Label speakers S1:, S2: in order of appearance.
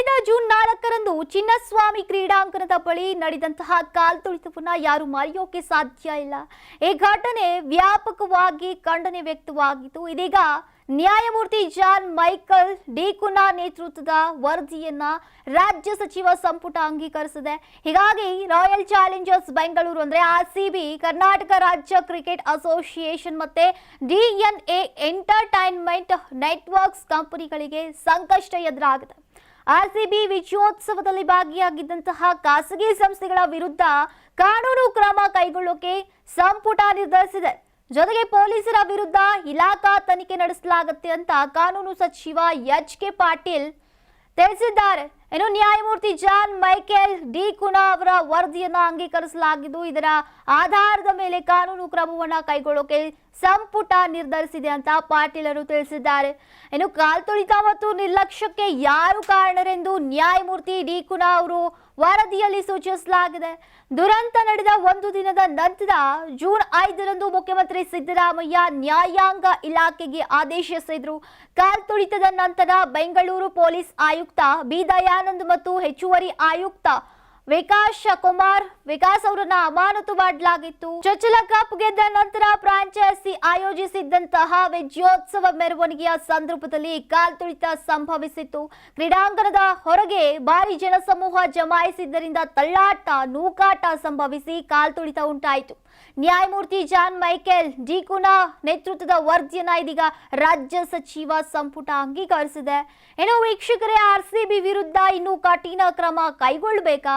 S1: ಕಳೆದ ಜೂನ್ ನಾಲ್ಕರಂದು ಚಿನ್ನಸ್ವಾಮಿ ಕ್ರೀಡಾಂಗಣದ ಬಳಿ ನಡೆದಂತಹ ಕಾಲ್ತುಳಿತವನ್ನ ಯಾರು ಮರೆಯೋಕೆ ಸಾಧ್ಯ ಇಲ್ಲ. ಈ ಘಟನೆ ವ್ಯಾಪಕವಾಗಿ ಖಂಡನೆ ವ್ಯಕ್ತವಾಗಿತ್ತು ಇದೀಗ ನ್ಯಾಯಮೂರ್ತಿ ಜಾನ್ ಮೈಕಲ್ ಡಿಕುನಾ ನೇತೃತ್ವದ ವರದಿಯನ್ನ ರಾಜ್ಯ ಸಚಿವ ಸಂಪುಟ ಅಂಗೀಕರಿಸಿದೆ. ಹೀಗಾಗಿ ರಾಯಲ್ ಚಾಲೆಂಜರ್ಸ್ ಬೆಂಗಳೂರು ಅಂದ್ರೆ ಆರ್ಸಿಬಿ, ಕರ್ನಾಟಕ ರಾಜ್ಯ ಕ್ರಿಕೆಟ್ ಅಸೋಸಿಯೇಷನ್ ಮತ್ತೆ ಡಿಎನ್ಎ ಎಂಟರ್ಟೈನ್ಮೆಂಟ್ ನೆಟ್ವರ್ಕ್ಸ್ ಕಂಪನಿಗಳಿಗೆ ಸಂಕಷ್ಟ ಎದುರಾಗಿದೆ. ಆರ್ಸಿಬಿ ವಿಜಯೋತ್ಸವದಲ್ಲಿ ಭಾಗಿಯಾಗಿದ್ದಂತಹ ಖಾಸಗಿ ಸಂಸ್ಥೆಗಳ ವಿರುದ್ಧ ಕಾನೂನು ಕ್ರಮ ಕೈಗೊಳ್ಳೋಕೆ ಸಂಪುಟ ನಿರ್ಧರಿಸಿದೆ. ಜೊತೆಗೆ ಪೊಲೀಸರ ವಿರುದ್ಧ ಇಲಾಖಾ ತನಿಖೆ ನಡೆಸಲಾಗುತ್ತೆ ಅಂತ ಕಾನೂನು ಸಚಿವ ಎಚ್ ಕೆ ಪಾಟೀಲ್ ತಿಳಿಸಿದ್ದಾರೆ. ಇನ್ನು ನ್ಯಾಯಮೂರ್ತಿ ಜಾನ್ ಮೈಕೆಲ್ ಡಿ ಕುನಾ ಅವರ ವರದಿಯನ್ನ ಅಂಗೀಕರಿಸಲಾಗಿದ್ದು, ಇದರ ಆಧಾರದ ಮೇಲೆ ಕಾನೂನು ಕ್ರಮವನ್ನ ಕೈಗೊಳ್ಳೋಕೆ ಸಂಪುಟ ನಿರ್ಧರಿಸಿದೆ ಅಂತ ಪಾಟೀಲರು ತಿಳಿಸಿದ್ದಾರೆ. ಇನ್ನು ಕಾಲ್ತುಳಿತ ಮತ್ತು ನಿರ್ಲಕ್ಷ್ಯಕ್ಕೆ ಯಾರು ಕಾರಣರೆಂದು ನ್ಯಾಯಮೂರ್ತಿ ಡಿ ಕುನಾ ಅವರು ವರದಿಯಲ್ಲಿ ಸೂಚಿಸಲಾಗಿದೆ. ದುರಂತ ನಡೆದ ಒಂದು ದಿನದ ನಂತರ ಜೂನ್ ಐದರಂದು ಮುಖ್ಯಮಂತ್ರಿ ಸಿದ್ದರಾಮಯ್ಯ ನ್ಯಾಯಾಂಗ ಇಲಾಖೆಗೆ ಆದೇಶಿಸಿದ್ರು. ಕಾಲ್ತುಳಿತದ ನಂತರ ಬೆಂಗಳೂರು ಪೊಲೀಸ್ ಆಯುಕ್ತ ಬಿ. ದಯಾನಂದ್ ಮತ್ತು ಹೆಚ್ಚುವರಿ ಆಯುಕ್ತ ವಿಕಾಸ್ ಕುಮಾರ್, ವಿಕಾಸ್ ಅವರನ್ನ ಅಮಾನತು ಮಾಡಲಾಗಿತ್ತು. ಚೊಚ್ಚಲ ಕಪ್ ಗೆದ್ದ ನಂತರ ಫ್ರಾಂಚೈಸಿ ಆಯೋಜಿಸಿದ್ದಂತಹ ವಿಜಯೋತ್ಸವ ಮೆರವಣಿಗೆಯ ಸಂದರ್ಭದಲ್ಲಿ ಕಾಲ್ತುಳಿತ ಸಂಭವಿಸಿತ್ತು. ಕ್ರೀಡಾಂಗಣದ ಹೊರಗೆ ಭಾರಿ ಜನಸಮೂಹ ಜಮಾಯಿಸಿದ್ದರಿಂದ ತಳ್ಳಾಟ, ನೂಕಾಟ ಸಂಭವಿಸಿ ಕಾಲ್ತುಳಿತ ಉಂಟಾಯಿತು. ನ್ಯಾಯಮೂರ್ತಿ ಜಾನ್ ಮೈಕೆಲ್ ಡಿ ಕುನಾ ನೇತೃತ್ವದ ವರದಿಯನ್ನ ಇದೀಗ ರಾಜ್ಯ ಸಚಿವ ಸಂಪುಟ ಅಂಗೀಕರಿಸಿದೆ. ಇನ್ನು ವೀಕ್ಷಕರೇ, ಆರ್ಸಿಬಿ ವಿರುದ್ಧ ಇನ್ನೂ ಕಠಿಣ ಕ್ರಮ ಕೈಗೊಳ್ಳಬೇಕಾ?